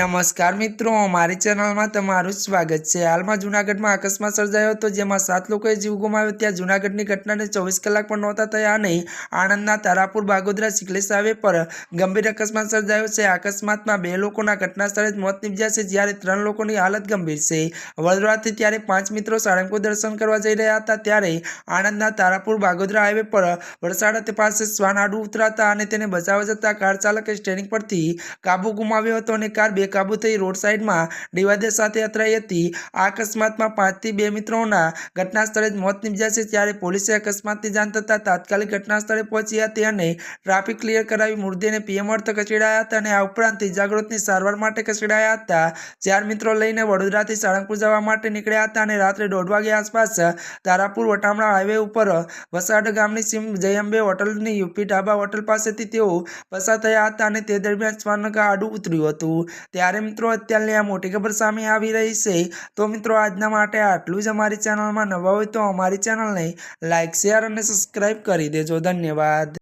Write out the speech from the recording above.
નમસ્કાર મિત્રો, મારી ચેનલમાં તમારું સ્વાગત છે. હાલમાં જૂનાગઢમાં અકસ્માત સર્જાયો હતો, જેમાં સાત લોકોએ જીવ ગુમાવ્યો ત્યાં જૂનાગઢની ઘટનાને ચોવીસ કલાક પણ નહોતા થયા અને આણંદના તારાપુર બાગોદરા સિકલેશ હાઈવે પર ગંભીર અકસ્માત સર્જાયો છે. અકસ્માતમાં બે લોકોના ઘટના સ્થળે જ મોત નીપજ્યા છે, જ્યારે ત્રણ લોકોની હાલત ગંભીર છે. વડોદરાથી ત્યારે પાંચ મિત્રો સાળંગપુર દર્શન કરવા જઈ રહ્યા હતા, ત્યારે આણંદના તારાપુર બાગોદરા હાઈવે પર વરસાડ પાસે શ્વાન આડું ઉતરાતા અને તેને બચાવવા જતા કાર ચાલકે સ્ટેરિંગ પરથી કાબુ ગુમાવ્યો હતો અને કાર બેકાબુ થઈ રોડ સાઈડમાં ડિવાઈડર સાથે અથડાઈ હતી. આ અકસ્માતમાં પાંચથી બે મિત્રોના ઘટના સ્થળે જ મોત નીપજ્યા ત્યારે પોલીસે અકસ્માતની જાણ થતાં તાત્કાલિક ઘટના સ્થળે પહોંચી હતી અને ટ્રાફિક ક્લિયર કરાવી મૃતદેહને પીએમ અર્થ ખસેડાયા હતા અને આ ઉપરાંત ઇજાગ્રસ્તની સારવાર માટે ખસેડાયા હતા. ચાર મિત્રો લઈને વડોદરાથી સાળંગપુર જવા માટે નીકળ્યા હતા અને રાત્રે દોઢ વાગે આસપાસ તારાપુર વટામણા હાઈવે ઉપર વસાડ ગામની સીમ જયંબે હોટલની યુપી ઢાબા હોટલ પાસેથી તેઓ પસાર થયા હતા અને તે દરમિયાન શ્વાનકા આડું ઉતર્યું હતું. ત્યારે મિત્રો અત્યારની આ મોટી ખબર સામે આવી રહી છે. તો મિત્રો આજના માટે આટલું જ અમારી ચેનલમાં નવા હોય તો અમારી ચેનલને લાઇક શેર અને સબસ્ક્રાઈબ કરી દેજો. ધન્યવાદ.